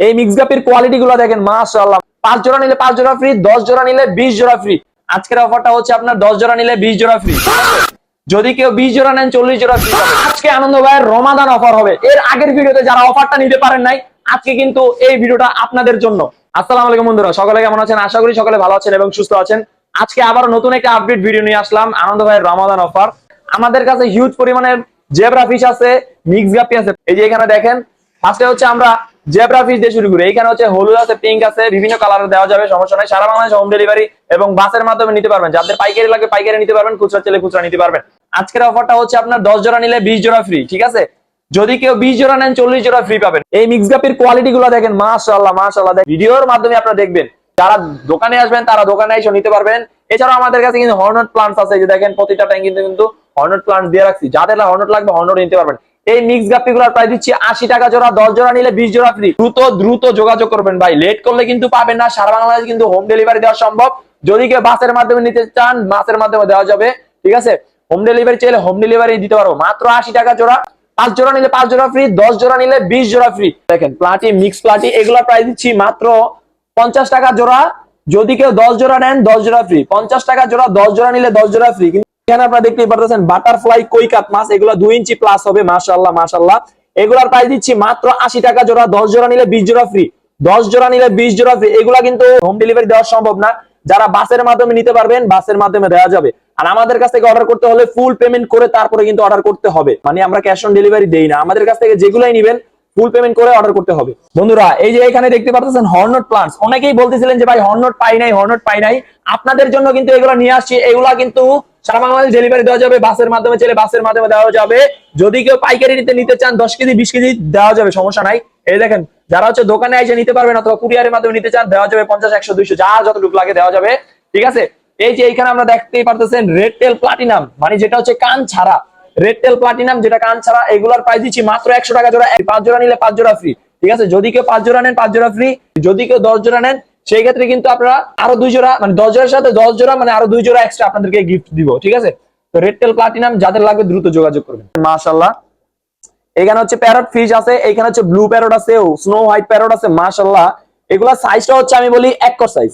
এই mix গাপির quality গুলো দেখেন, মাশাআল্লাহ। পাঁচ জোড়া নিলে পাঁচ জোড়া ফ্রি দশ জোড়া নিলে বিশ জোড়া ফ্রি আজকের অফারটা হচ্ছে আপনার দশ জোড়া নিলে বিশ জোড়া ফ্রি যদি কেউ বিশ জোড়া নেন, চল্লিশ জোড়া ফ্রি আজকে আনন্দ ভাইয়ের রমাদান অফার হবে। এর আগের ভিডিওতে যারা অফারটা নিতে পারেন নাই, আজকে কিন্তু এই ভিডিওটা আপনাদের জন্য। আসসালামু আলাইকুম বন্ধুরা, সকলে কেমন আছেন? আশা করি সকলে ভালো আছেন এবং সুস্থ আছেন। আজকে আবার নতুন একটা আপডেট ভিডিও নিয়ে আসলাম, আনন্দ ভাইয়ের রমাদান অফার আমাদের কাছে হিউজ পরিমাণে জেব্রা ফিশ আছে মিক্স গাপি আছে। এই যে এখানে দেখেন ফার্স্টে হচ্ছে আমরা জেব্রা ফিশ দিয়ে শুরু করি। এখানে হচ্ছে হলুদ আছে পিঙ্ক আছে, বিভিন্ন কালার দেওয়া যাবে, সমস্যা নাই। সারা বাংলাদেশ হোম ডেলিভারি এবং বাসের মাধ্যমে নিতে পারবেন। যাদের পাইকারি লাগে পাইকারি নিতে পারবেন, খুচরা চাইলে খুচরা নিতে পারবেন। আজকের অফারটা হচ্ছে আপনার দশ জোড়া নিলে বিশ জোড়া ফ্রি ঠিক আছে? যদি কেউ বিশ জোড়া নেন, চল্লিশ জোড়া ফ্রি পাবেন। এই মিক্স গাপির কোয়ালিটি গুলো দেখেন মাশাল্লাহ মাশাল্লাহ ভিডিওর মাধ্যমে আপনারা দেখবেন, যারা দোকানে আসবেন, তারা দোকানে এসে নিতে পারবেন। এছাড়াও আমাদের কাছে কিন্তু হর্নট প্লান্টস আছে যে দেখেন, প্রতিটা ট্যাঙ্ক কিন্তু হর্নট প্লান্ট দিয়ে রাখছি। যাদের হর্নট লাগবে হর্নট নিতে পারবেন। এই মিক্স গাপি গুলোর প্রাইস দিচ্ছি আশি টাকা জোড়া, দশ জোড়া নিলে বিশ জোড়া ফ্রি দ্রুত দ্রুত যোগাযোগ করবেন ভাই। লেট করলে কিন্তু পাবেন না, সারা বাংলাদেশ কিন্তু হোম ডেলিভারি দেওয়া সম্ভব। যদি কেউ বাসের মাধ্যমে নিতে চান, বাসের মাধ্যমে দেওয়া যাবে। ঠিক আছে? হোম ডেলিভারি চাইলে হোম ডেলিভারি দিতে পারব। মাত্র আশি টাকা জোড়া। পাঁচ জোড়া নিলে পাঁচ জোড়া ফ্রি দশ জোড়া নিলে বিশ জোড়া ফ্রি দেখেন প্লাটি মিক্স প্লাটি এগুলা প্রাইস দিচ্ছি মাত্র পঞ্চাশ টাকা জোড়া। যদি কেউ দশ জোড়া নেন, দশ জোড়া ফ্রি পঞ্চাশ টাকা জোড়া, দশ জোড়া নিলে দশ জোড়া ফ্রি এখানে আপনারা দেখতেই পারতেছেন? বাটারফ্লাই কই কাপ মাছ, এগুলো দুই ইঞ্চি প্লাস হবে মাশাল্লাহ মাশাল্লাহ এগুলার প্রাইস দিচ্ছি মাত্র আশি টাকা জোড়া, দশ জোড়া নিলে বিশ জোড়া ফ্রি দশ জোড়া নিলে বিশ জোড়া ফ্রি এগুলা কিন্তু হোম ডেলিভারি দেওয়া সম্ভব না। যারা বাসের মাধ্যমে নিতে পারবেন, বাসের মাধ্যমে দেওয়া যাবে। আর আমাদের কাছ থেকে অর্ডার করতে হলে ফুল পেমেন্ট করে তারপরে কিন্তু অর্ডার করতে হবে। মানে আমরা ক্যাশ অন ডেলিভারি দেই না। আমাদের কাছ থেকে যেগুলাই নিবেন ফুল পেমেন্ট করে অর্ডার করতে হবে। বন্ধুরা, এই যে এখানে দেখতে পাচ্ছেন হর্নট প্লান্টস অনেকেই বলতেছিলেন যে, ভাই হর্নট পাই নাই হর্নট পাই নাই। আপনাদের জন্য কিন্তু এগুলো নিয়ে আসছি। এগুলা কিন্তু সারা বাংলাদেশ ডেলিভারি দেওয়া যাবে, বাসের মাধ্যমে চলে বাসের মাধ্যমে দেওয়া যাবে। যদি কেউ পাইকারি নিতে নিতে চান, দশ কেজি, বিশ কেজি দেওয়া যাবে, সমস্যা নাই। এই দেখেন, যারা হচ্ছে দোকানে এসে নিতে পারবেন অথবা কুরিয়ারের মাধ্যমে নিতে চান, দেওয়া যাবে পঞ্চাশ, একশো, দুইশো যা যতটুকু লাগে দেওয়া যাবে। ঠিক আছে? এই যে এইখানে আমরা দেখতেই পারতেছেন রেড টেল প্লাটিনাম মানে যেটা হচ্ছে কান ছাড়া। রেড টেল প্লাটিনাম যেটা কান ছাড়া, এগুলার প্রাইস দিচ্ছি মাত্র একশো টাকা জোড়া। পাঁচ জোড়া নিলে পাঁচ জোড়া ফ্রি ঠিক আছে? যদি কেউ পাঁচ জোড়া নেন, পাঁচ জোড়া ফ্রি যদি কেউ দশ জোড়া নেন সেই ক্ষেত্রে কিন্তু আপনারা আরও দুই জোড়া মানে দশ জোড়ার সাথে দশ জোড়া মানে আরও দুই জোড়া এক্সট্রা আপনাদেরকে গিফট দিব, ঠিক আছে? তো রেড টেল প্লাটিনাম যাদের লাগবে দ্রুত যোগাযোগ করবেন। মাশাল্লাহ এখানে হচ্ছে প্যারট ফিশ আছে, এখানে হচ্ছে ব্লু প্যারট আছে স্নো হোয়াইট প্যারট আছে মাশাল্লাহ এগুলা সাইজটা হচ্ছে আমি বলি এক কর সাইজ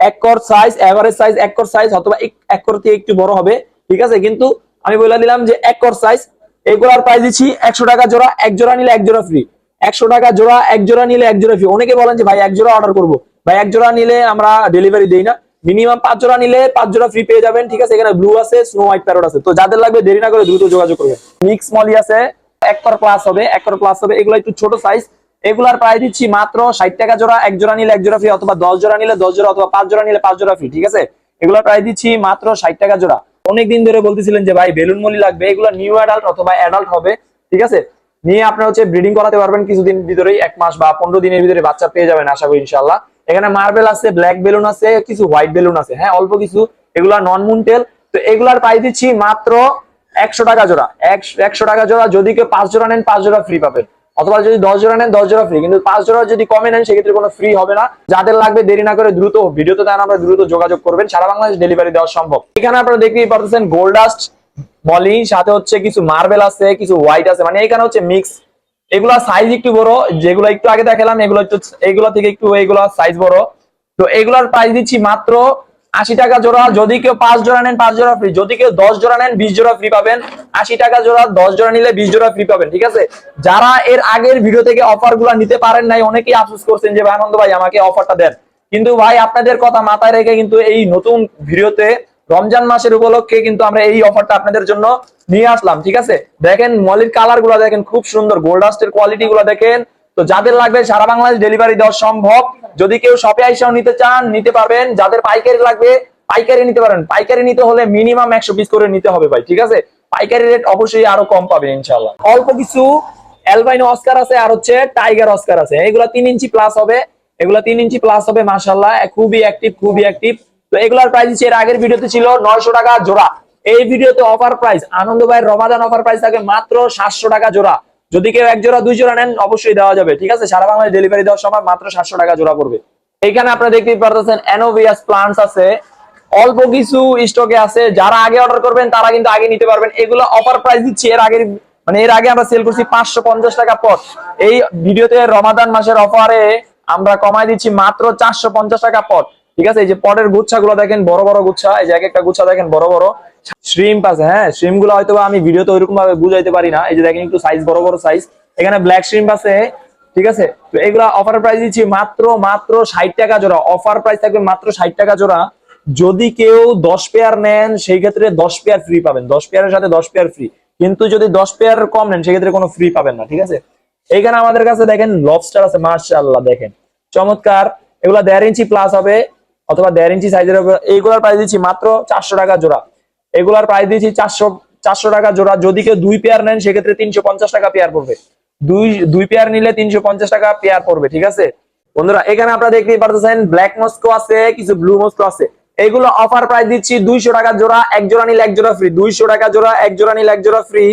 এক কর সাইজ এভারেজ সাইজ এক কর সাইজ অথবা এক- এক কর থেকে একটু বড় হবে, ঠিক আছে? কিন্তু আমি বলে দিলাম যে এক কর সাইজ এগুলার প্রাইস দিচ্ছি একশো টাকা জোড়া, এক জোড়া নিলে এক জোড়া ফ্রি একশো টাকা জোড়া, এক জোড়া নিলে এক জোড়া ফ্রি অনেকে বলেন যে, ভাই, এক জোড়া অর্ডার করব। ভাই, এক জোড়া নিলে আমরা ডেলিভারি দেই না। মিনিমাম পাঁচ জোড়া নিলে পাঁচ জোড়া ফ্রি পেয়ে যাবেন, ঠিক আছে? এখানে ব্লু আছে স্নো হোয়াইট প্যারট আছে। তো যাদের লাগবে দেরি না করে দ্রুত যোগাযোগ করবেন। মিক্স মলি আছে এক কর প্লাস হবে এক কর প্লাস হবে, এগুলো একটু ছোট সাইজ এগুলার প্রাইস দিচ্ছি মাত্র ষাট টাকা জোড়া, এক জোড়া নিলে এক জোড়া ফ্রি অথবা দশ জোড়া নিলে দশ জোড়া, অথবা পাঁচ জোড়া নিলে পাঁচ জোড়া ফ্রি ঠিক আছে? এগুলোর প্রাইস দিচ্ছি মাত্র ষাট টাকা জোড়া। অনেকদিন ধরে বলতেছিলেন যে, ভাই, বেলুন মলি লাগবে, এগুলো নিউ অ্যাডাল্ট অথবা অ্যাডাল্ট হবে, ঠিক আছে? নিয়ে আপনার হচ্ছে ব্রিডিং করাতে পারবেন, কিছুদিন ভিতরেই, এক মাস বা পনেরো দিনের ভিতরে বাচ্চা পেয়ে যাবেন, আশা করি ইনশাল্লাহ এখানে মার্বেল আছে ব্ল্যাক বেলুন আছে, কিছু হোয়াইট বেলুন আছে। হ্যাঁ অল্প কিছু। এগুলা নন মুনটেল তো এগুলার প্রাইস দিচ্ছি মাত্র একশো টাকা জোড়া। একশো টাকা জোড়া যদি কেউ পাঁচ জোড়া নেন, পাঁচ জোড়া ফ্রি পাবেন। অথবা যদি দশ জোড়া নেন, দশ জোড়া ফ্রি কিন্তু পাঁচ জোড়া যদি কমে নেন, সেক্ষেত্রে কোনো ফ্রি হবে না। যাদের লাগবে দেরি না করে দ্রুত, ভিডিওতে দেন আমরা দ্রুত যোগাযোগ করবেন। সারা বাংলাদেশ ডেলিভারি দেওয়া সম্ভব। এখানে আপনারা দেখতেই পারতেছেন গোল্ডাস্ট বলি সাথে হচ্ছে কিছু মার্বেল আছে, কিছু হোয়াইট আছে। মানে এখানে হচ্ছে মিক্স এগুলা সাইজ একটু বড়, যেগুলো একটু আগে দেখালাম, এগুলো একটু এগুলো থেকে একটু এগুলো সাইজ বড়। তো এগুলার প্রাইস দিচ্ছি মাত্র আশি টাকা জোড়া। যদি কেউ পাঁচ জোড়া নেন, পাঁচ জোড়া ফ্রি যদি কেউ দশ জোড়া নেন, বিশ জোড়া ফ্রি পাবেন। আশি টাকা জোড়া, দশ জোড়া নিলে বিশ জোড়া ফ্রি পাবেন, ঠিক আছে? যারা এর আগের ভিডিও থেকে অফারগুলা নিতে পারেন নাই, অনেকেই আফসোস করছেন যে, ভাই আনন্দ ভাই, আমাকে অফারটা দেন। কিন্তু ভাই, আপনাদের কথা মাথায় রেখে কিন্তু এই নতুন ভিডিওতে রমজান মাসের উপলক্ষে কিন্তু আমরা এই অফারটা আপনাদের জন্য নিয়ে আসলাম, ঠিক আছে? দেখেন মলির কালারগুলা দেখেন, খুব সুন্দর গোল্ডাস্টের কোয়ালিটি গুলা দেখেন। তো যাদের লাগবে সারা বাংলাদেশ ডেলিভারি দেওয়া সম্ভব। যদি কেউ শপে আইসাও নিতে চান, নিতে পারবেন। যাদের পাইকারি লাগবে, পাইকারি নিতে পারেন। পাইকারি নিতে হলে মিনিমাম একশো পিস করে নিতে হবে ভাই, ঠিক আছে? পাইকারি রেট অবশ্যই আরও কম পাবেন ইনশাল্লাহ অল্প কিছু অ্যালবাইন অস্কার আছে আর হচ্ছে টাইগার অস্কার আছে। এগুলা তিন ইঞ্চি প্লাস হবে। এগুলা তিন ইঞ্চি প্লাস হবে মাসাল্লাহ খুবই অ্যাক্টিভ খুবই অ্যাক্টিভ তো এগুলার প্রাইস দিচ্ছি এর আগের ভিডিওতে ছিল নয়শো টাকা জোড়া। এই ভিডিওতে অফার প্রাইস আনন্দ ভাইয়ের রমাদান অফার প্রাইস থাকে মাত্র সাতশো টাকা জোড়া। যদি কেউ এক জোড়া, দুই জোড়া নেন, অবশ্যই দেওয়া যাবে, ঠিক আছে? সারা বাংলায় ডেলিভারি দেওয়ার সময় মাত্র সাতশো টাকা জোড়া পড়বে। এইখানে আপনারা দেখতেই পারতেছেন অ্যানোভিয়াস প্লান্টস আছে। অল্প কিছু স্টকে আছে। যারা আগে অর্ডার করবেন, তারা কিন্তু আগে নিতে পারবেন। এগুলো অফার প্রাইস দিচ্ছি। এর আগের মানে এর আগে আমরা সেল করছি পাঁচশো পঞ্চাশ টাকা পট এই ভিডিওতে রমাদান মাসের অফারে আমরা কমাই দিচ্ছি মাত্র চারশো পঞ্চাশ টাকা পট ঠিক আছে? এই যে পটের গুচ্ছা গুলো দেখেন, বড় বড় গুচ্ছা। এই যে এক একটা গুচ্ছা দেখেন, বড় বড়। শ্রিম্প আছে হ্যাঁ? শ্রিমগুলো হয়তো আমি ভিডিওতে ওইরকম ভাবে বুঝাইতে পারি না। এই যে দেখেন, একটু সাইজ বড় বড় সাইজ এখানে ব্ল্যাক শ্রিম্প আছে, ঠিক আছে? তো এগুলা অফার প্রাইস দিচ্ছি মাত্র মাত্র ষাট টাকা জোড়া। অফার প্রাইস থাকবে মাত্র ষাট টাকা জোড়া। যদি কেউ দশ পেয়ার নেন, সেই ক্ষেত্রে দশ পেয়ার ফ্রি পাবেন। দশ পেয়ারের সাথে দশ পেয়ার ফ্রি কিন্তু যদি দশ পেয়ার কম নেন সেক্ষেত্রে কোনো ফ্রি পাবেন না, ঠিক আছে? এখানে আমাদের কাছে দেখেন লবস্টার আছে মার্শাল্লাহ দেখেন। চমৎকার। এগুলা দেড় ইঞ্চি প্লাস হবে। অথবা দেড় ইঞ্চি সাইজের এইগুলার প্রাইস দিচ্ছি মাত্র চারশো টাকা জোড়া। এগুলার প্রাইস দিচ্ছি চারশো চারশো টাকা জোড়া। যদি কেউ দুই পেয়ার নেন, সেক্ষেত্রে তিনশো পঞ্চাশ টাকা পেয়ার পড়বে। দুই দুই পেয়ার নিলে তিনশো পঞ্চাশ টাকা পেয়ার পড়বে, ঠিক আছে? বন্ধুরা, এখানে আপনারা দেখতেই পারতেছেন ব্ল্যাক মস্কো আছে, কিছু ব্লু মস্কো আছে। এগুলো অফার প্রাইস দিচ্ছি দুইশো টাকা জোড়া, এক জোড়া নিলে এক জোড়া ফ্রি দুইশো টাকা জোড়া, এক জোড়া নিলে এক জোড়া ফ্রি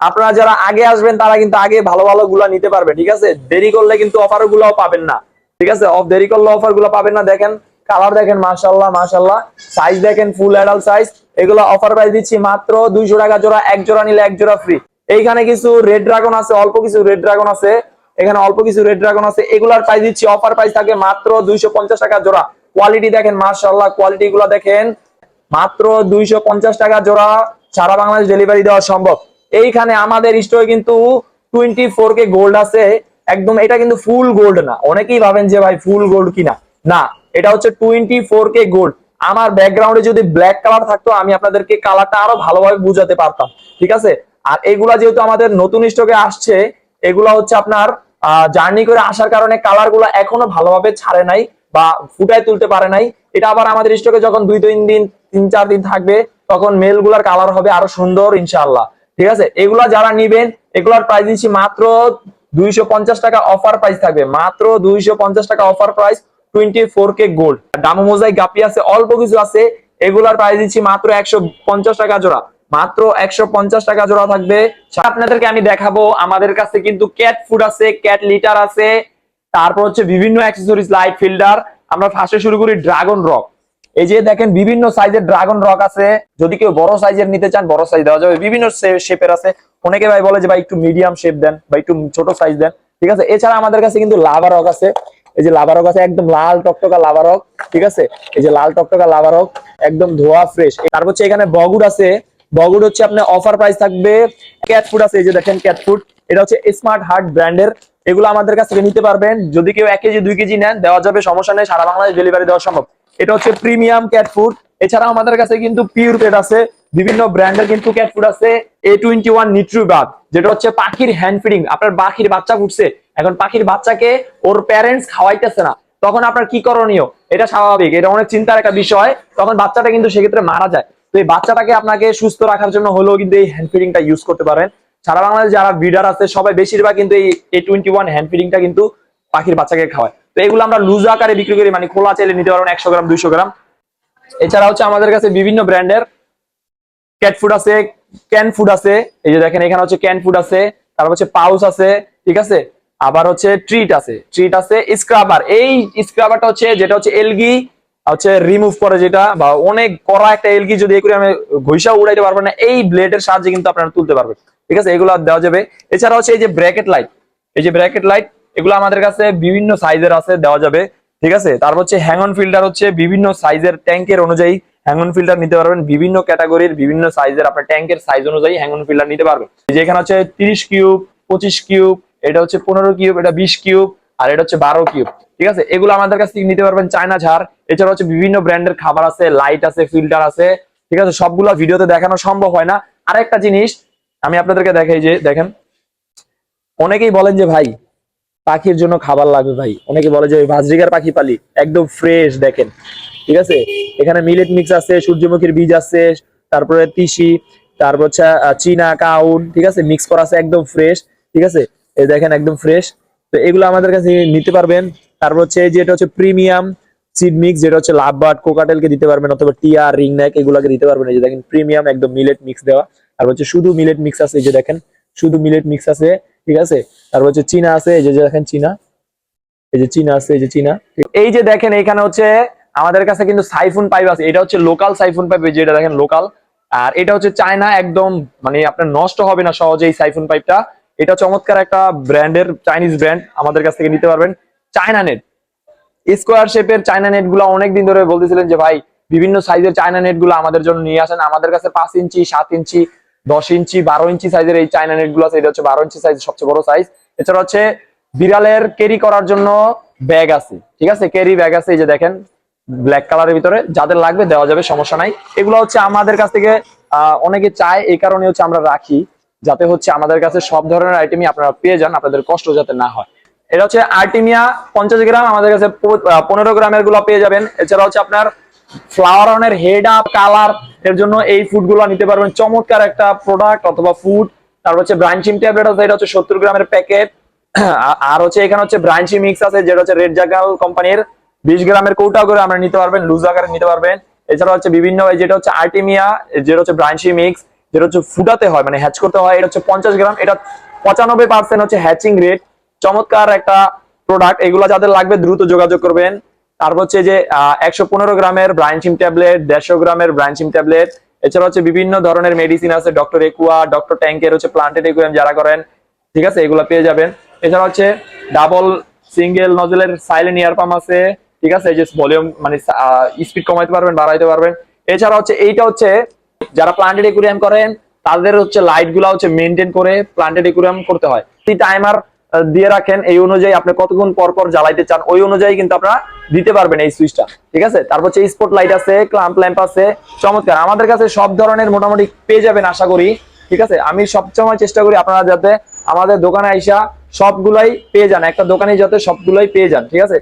আপনারা যারা আগে আসবেন, তারা কিন্তু আগে ভালো ভালো গুলা নিতে পারবে, ঠিক আছে? দেরি করলে কিন্তু অফার গুলাও পাবেন না, ঠিক আছে? অফ দেরি করলে অফারগুলো পাবেন না, দেখেন। কালার দেখেন মাশাল্লাহ মাশাল্লাহ সাইজ দেখেন ফুল অ্যাডাল সাইজ এগুলো অফার প্রাইস দিচ্ছি মাত্র দুইশো টাকা জোড়া, এক জোড়া নিলে এক জোড়া ফ্রি এইখানে কিছু রেড ড্রাগন আছে, অল্প কিছু রেড ড্রাগন আছে। এখানে অল্প কিছু রেড ড্রাগন আছে। এগুলার প্রাইস দিচ্ছি অফার প্রাইস থাকে মাত্র দুইশো পঞ্চাশ টাকা জোড়া। কোয়ালিটি দেখেন মার্শাল্লাহ কোয়ালিটি গুলো দেখেন। মাত্র দুইশো পঞ্চাশ টাকা জোড়া, সারা বাংলাদেশ ডেলিভারি দেওয়া সম্ভব। এইখানে আমাদের স্টোরে কিন্তু টোয়েন্টি ফোর কে গোল্ড আছে। একদম, এটা কিন্তু ফুল গোল্ড না। অনেকেই ভাবেন যে ভাই ফুল গোল্ড কিনা। না এটা হচ্ছে টোয়েন্টি ফোর কে গোল্ড আমার ব্যাকগ্রাউন্ডে যদি ব্ল্যাক কালার থাকতো, আমি আপনাদেরকে কালারটা আরও ভালোভাবে বুঝাতে পারতাম। ঠিক আছে? আর এগুলা যেহেতু আমাদের নতুন স্টকে আসছে, এগুলা হচ্ছে আপনার জার্নি করে আসার কারণে কালারগুলো এখনও ভালোভাবে ছাড়ে নাই বা ফুটায় তুলতে পারে নাই। এটা আবার আমাদের স্টকে যখন দুই, তিন দিন, তিন, চার দিন থাকবে, তখন মেলগুলার কালার হবে আরও সুন্দর, ইনশাআল্লাহ। ঠিক আছে? এগুলা যারা নিবেন, এগুলার প্রাইস দিচ্ছি মাত্র দুইশো পঞ্চাশ টাকা অফার প্রাইস থাকবে। মাত্র দুইশো পঞ্চাশ টাকা অফার প্রাইস টোয়েন্টি ফোর আমি দেখাবো, আমাদের কাছে কিন্তু ক্যাট ফুড আছে ক্যাট লিটার আছে, তারপর হচ্ছে বিভিন্ন লাইট আমরা শুরু করি ড্রাগন রক এই যে দেখেন, বিভিন্ন সাইজের ড্রাগন রক আছে। যদি কেউ বড় সাইজের নিতে চান, বড় সাইজ দেওয়া যাবে। বিভিন্ন শেপের আছে। অনেকে ভাই বলে যে, ভাই, একটু মিডিয়াম শেপ দেন বা একটু ছোট সাইজ দেন। ঠিক আছে? এছাড়া আমাদের কাছে কিন্তু লাভা রক আছে। এই যে লাভা রক আছে, একদম লাল টকটকা লাভা রক ঠিক আছে? এই যে লাল টকটকা লাভা রক একদম ধোয়া ফ্রেশ তারপর হচ্ছে এখানে বগুড় আছে। বগুড় হচ্ছে আপনার অফার প্রাইস থাকবে ক্যাট ফুড আছে, এই যে দেখেন ক্যাট ফুড এটা হচ্ছে স্মার্ট হার্ট ব্র্যান্ডের এগুলো আমাদের কাছ থেকে নিতে পারবেন। যদি কেউ এক কেজি, দুই কেজি নেন, দেওয়া যাবে, সমস্যা নেই, সারা বাংলাদেশ ডেলিভারি দেওয়া সম্ভব। এটা হচ্ছে প্রিমিয়াম ক্যাট ফুড এছাড়া আমাদের কাছে কিন্তু পিওর পেট আছে। বিভিন্ন ব্র্যান্ডের কিন্তু ক্যাট ফুড আছে। এ টোয়েন্টি ওয়ান নিট্রু বাঘ যেটা হচ্ছে পাখির হ্যান্ড ফিডিং আপনার পাখির বাচ্চা ফুটছে। এখন পাখির বাচ্চাকে ওর প্যারেন্টস খাওয়াইতেছে না। তখন আপনার কি করণীয়? এটা স্বাভাবিক, এটা অনেক চিন্তার একটা বিষয়। তখন বাচ্চাটা কিন্তু সেক্ষেত্রে মারা যায়। তো এই বাচ্চাটাকে আপনাকে সুস্থ রাখার জন্য হলেও কিন্তু এই হ্যান্ড ফিডিংটা ইউজ করতে পারেন। সারা বাংলাদেশ যারা ব্রিডার আছে, সবাই বেশিরভাগ কিন্তু এই এ টোয়েন্টি ওয়ান হ্যান্ড ফিডিংটা কিন্তু পাখির বাচ্চাকে খাওয়ায়। তো এগুলো আমরা লুজ আকারে বিক্রি করি মানে খোলা চাইলে নিতে পারবেন একশো গ্রাম, দুইশো গ্রাম। এছাড়া হচ্ছে আমাদের কাছে বিভিন্ন ব্র্যান্ডের ক্যাট ফুড আছে ক্যান ফুড আছে। এই যে দেখেন, এখানে হচ্ছে ক্যান ফুড আছে, তারপর হচ্ছে পাউস আছে, ঠিক আছে? আবার হচ্ছে ট্রিট আছে ট্রিট আছে স্ক্রাবার এই স্ক্রাবারটা হচ্ছে, যেটা হচ্ছে এলগি হচ্ছে রিমুভ করে যেটা, বা অনেক কড়া একটা এলগি যদি করে আমি ঘুষা উড়াইতে পারবেন না, এই ব্লেডের সাহায্যে কিন্তু আপনারা তুলতে পারবেন। ঠিক আছে? এগুলো দেওয়া যাবে। এছাড়া হচ্ছে এই যে ব্র্যাকেট লাইট এই যে ব্র্যাকেট লাইট এগুলো আমাদের কাছে বিভিন্ন সাইজের আছে, দেওয়া যাবে। ঠিক আছে? তারপর হচ্ছে হ্যাঙ্গন ফিল্টার হচ্ছে বিভিন্ন সাইজের ট্যাঙ্কের অনুযায়ী হ্যাঙ্গন ফিল্টার নিতে পারবেন। বিভিন্ন ক্যাটাগরির বিভিন্ন সাইজের আপনার ট্যাঙ্কের সাইজ অনুযায়ী হ্যাঙ্গন ফিল্টার নিতে পারবেন। এই যে এখানে হচ্ছে তিরিশ কিউব পঁচিশ কিউব এটা হচ্ছে পনেরো কিউব, এটা বিশ কিউব, আর এটা হচ্ছে বারো কিউব। ঠিক আছে? এগুলো আমাদের কাছ থেকে নিতে পারবেন চায়না ঝাড়। এছাড়া হচ্ছে বিভিন্ন ব্র্যান্ডের খাবার আছে, লাইট আছে, ফিল্টার আছে। ঠিক আছে? সবগুলো ভিডিওতে দেখানো সম্ভব হয় না। আরেকটা জিনিস, আমি আপনাদেরকে দেখাই যে, দেখেন। অনেকেই বলেন যে, ভাই, পাখির জন্য খাবার লাগবে ভাই। অনেকে বলে যে ভাজরিকার পাখি পালি, একদম ফ্রেশ দেখেন। ঠিক আছে? এখানে মিলেট মিক্স আছে, সূর্যমুখীর বীজ আছে, তারপরে তিসি, তারপর হচ্ছে চীনা কাউন, ঠিক আছে? মিক্স করা আছে, একদম ফ্রেশ ঠিক আছে? এই দেখেন একদম ফ্রেশ তো এগুলো আমাদের কাছে নিতে পারবেন। তারপর হচ্ছে এই যে এটা হচ্ছে প্রিমিয়াম সিড মিক্স যেটা হচ্ছে লাভবার্ড কোকাটেলকে দিতে পারবেন, অথবা টিয়া রিং নেক এগুলোকে দিতে পারবেন। এই যে দেখেন প্রিমিয়াম একদম মিলেট মিক্স দেওয়া। আর হচ্ছে শুধু মিলেট মিক্স আছে, এই যে দেখেন, শুধু মিলেট মিক্স আছে, ঠিক আছে? তারপর হচ্ছে চীনা আছে, এই যে যে দেখেন চীনা। এই যে চীনা আছে, এই যে চীনা। এই যে দেখেন, এখানে হচ্ছে আমাদের কাছে কিন্তু সাইফুন পাইপ আছে। এটা হচ্ছে লোকাল সাইফুন পাইপ যেটা দেখেন লোকাল আর এটা হচ্ছে চায়না, একদম মানে আপনার নষ্ট হবে না সহজেই সাইফোন পাইপটা। এটা চমৎকার একটা ব্র্যান্ডের চাইনিজ ব্র্যান্ড, আমাদের কাছ থেকে নিতে পারবেন। China net. স্কোয়ার শেপের চায়না নেটগুলো অনেকদিন ধরে বলতেছিলেন যে, ভাই, বিভিন্ন সাইজের চায়না নেটগুলো আমাদের জন্য নিয়ে আসেন। আমাদের কাছে পাঁচ ইঞ্চি, সাত ইঞ্চি, দশ ইঞ্চি, বারো ইঞ্চি সাইজের এই চায়না নেটগুলো আছে। এটা হচ্ছে বারো ইঞ্চি সাইজ সবচেয়ে বড় সাইজ এছাড়া হচ্ছে বিড়ালের ক্যারি করার জন্য ব্যাগ আছে। ঠিক আছে? ক্যারি ব্যাগ আছে। এই যে দেখেন ব্ল্যাক কালারের ভিতরে। যাদের লাগবে দেওয়া যাবে, সমস্যা নাই। এগুলো হচ্ছে আমাদের কাছ থেকে অনেকে চায়। এই কারণে হচ্ছে আমরা রাখি। যাতে হচ্ছে আমাদের কাছে সব ধরনের আইটেমই আপনারা পেয়ে যান, আপনাদের কষ্ট যাতে না হয়। এটা হচ্ছে আর্টিমিয়া পঞ্চাশ গ্রাম, আমাদের কাছে পনেরো গ্রামেরগুলো পেয়ে যাবেন। এছাড়া হচ্ছে আপনার ফ্লাওয়ার অনের হেড আপ কালারের জন্য এই ফুডগুলো নিতে পারবেন। চমৎকার একটা প্রোডাক্ট অথবা ফুড তারপর হচ্ছে ব্রাঞ্চিম ট্যাবলেট আছে, এটা হচ্ছে সত্তর গ্রামের প্যাকেট আর হচ্ছে এখানে হচ্ছে ব্রাঞ্চি মিক্স আছে, যেটা হচ্ছে রেড জাগাল কোম্পানির বিশ গ্রামের কৌটা করে আমরা নিতে পারবেন লুজ আকারে নিতে পারবেন। এছাড়া হচ্ছে বিভিন্ন যেটা হচ্ছে আর্টিমিয়া যেটা হচ্ছে ব্রাঞ্চি মিক্স যেটা হচ্ছে ফুটাতে হয় মানে হ্যাচ করতে হয়, এটা হচ্ছে পঞ্চাশ গ্রাম, এটা পঁচানব্বই পার্সেন্ট হচ্ছে হ্যাচিং রেট চমৎকার একটা প্রোডাক্ট এগুলো যাদের লাগবে দ্রুত যোগাযোগ করবেন। তারপর হচ্ছে যে একশো পনেরো গ্রামের ব্রাঞ্চিম ট্যাবলেট দেড়শো গ্রামের ব্রাঞ্চিম ট্যাবলেট এছাড়া হচ্ছে বিভিন্ন ধরনের মেডিসিন আছে ডক্টর একুয়া ডক্টর ট্যাঙ্কের হচ্ছে প্লান্টেড একুয়াম যারা করেন, ঠিক আছে, এগুলো পেয়ে যাবেন। এছাড়া হচ্ছে ডাবল সিঙ্গেল নজলের সাইলেন্ট ইয়ার পাম্প আছে, ঠিক আছে, এই যে ভলিউম মানে স্পিড কমাইতে পারবেন, বাড়াইতে পারবেন। এছাড়া হচ্ছে এইটা হচ্ছে যারা প্লান্টেড একুরিয়াম করেন, তাদের হচ্ছে লাইটগুলা হচ্ছে মেনটেন করে প্লান্টেড একুরিয়াম করতে হয়। টাইমার দিয়ে রাখেন, এই অনুযায়ী আপনি কতক্ষণ পর পর জ্বালাইতে চান, ওই অনুযায়ী কিন্তু আপনারা দিতে পারবেন এই সুইচটা ঠিক আছে? তারপর হচ্ছে স্পট লাইট আছে ক্লাম্প ল্যাম্প আছে, চমৎকার। আমাদের কাছে সব ধরনের মোটামুটি পেয়ে যাবেন, আশা করি। ঠিক আছে? আমি সবসময় চেষ্টা করি আপনারা যাতে আমাদের দোকানে আইসা সবগুলাই পেয়ে যান, একটা দোকানে যাতে সবগুলাই পেয়ে যান। ঠিক আছে?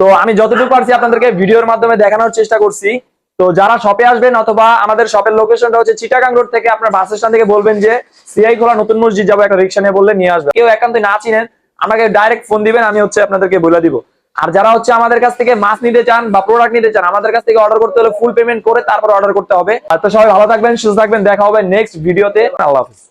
তো আমি যতটুকু পারছি আপনাদেরকে ভিডিওর মাধ্যমে দেখানোর চেষ্টা করছি। তো যারা শপে আসবেন অথবা আমাদের শপের লোকেশনটা হচ্ছে চিটাগাং রোড থেকে আপনার বাস স্ট্যান্ড থেকে বলবেন যে সিআই খোলা নতুন মসজিদ যাব, একটা রিক্সা নিয়ে বললে নিয়ে আসবে। কেউ একান্ত না চিনেন, আমাকে ডাইরেক্ট ফোন দিবেন, আমি হচ্ছে আপনাদেরকে বলে দিব। আর যারা হচ্ছে আমাদের কাছ থেকে মাছ নিতে চান বা প্রোডাক্ট নিতে চান, আমাদের কাছ থেকে অর্ডার করতে হলে ফুল পেমেন্ট করে তারপর অর্ডার করতে হবে। আর তো সবাই ভালো থাকবেন, সুস্থ থাকবেন, দেখা হবে নেক্সট ভিডিওতে আল্লাহ হাফিজ।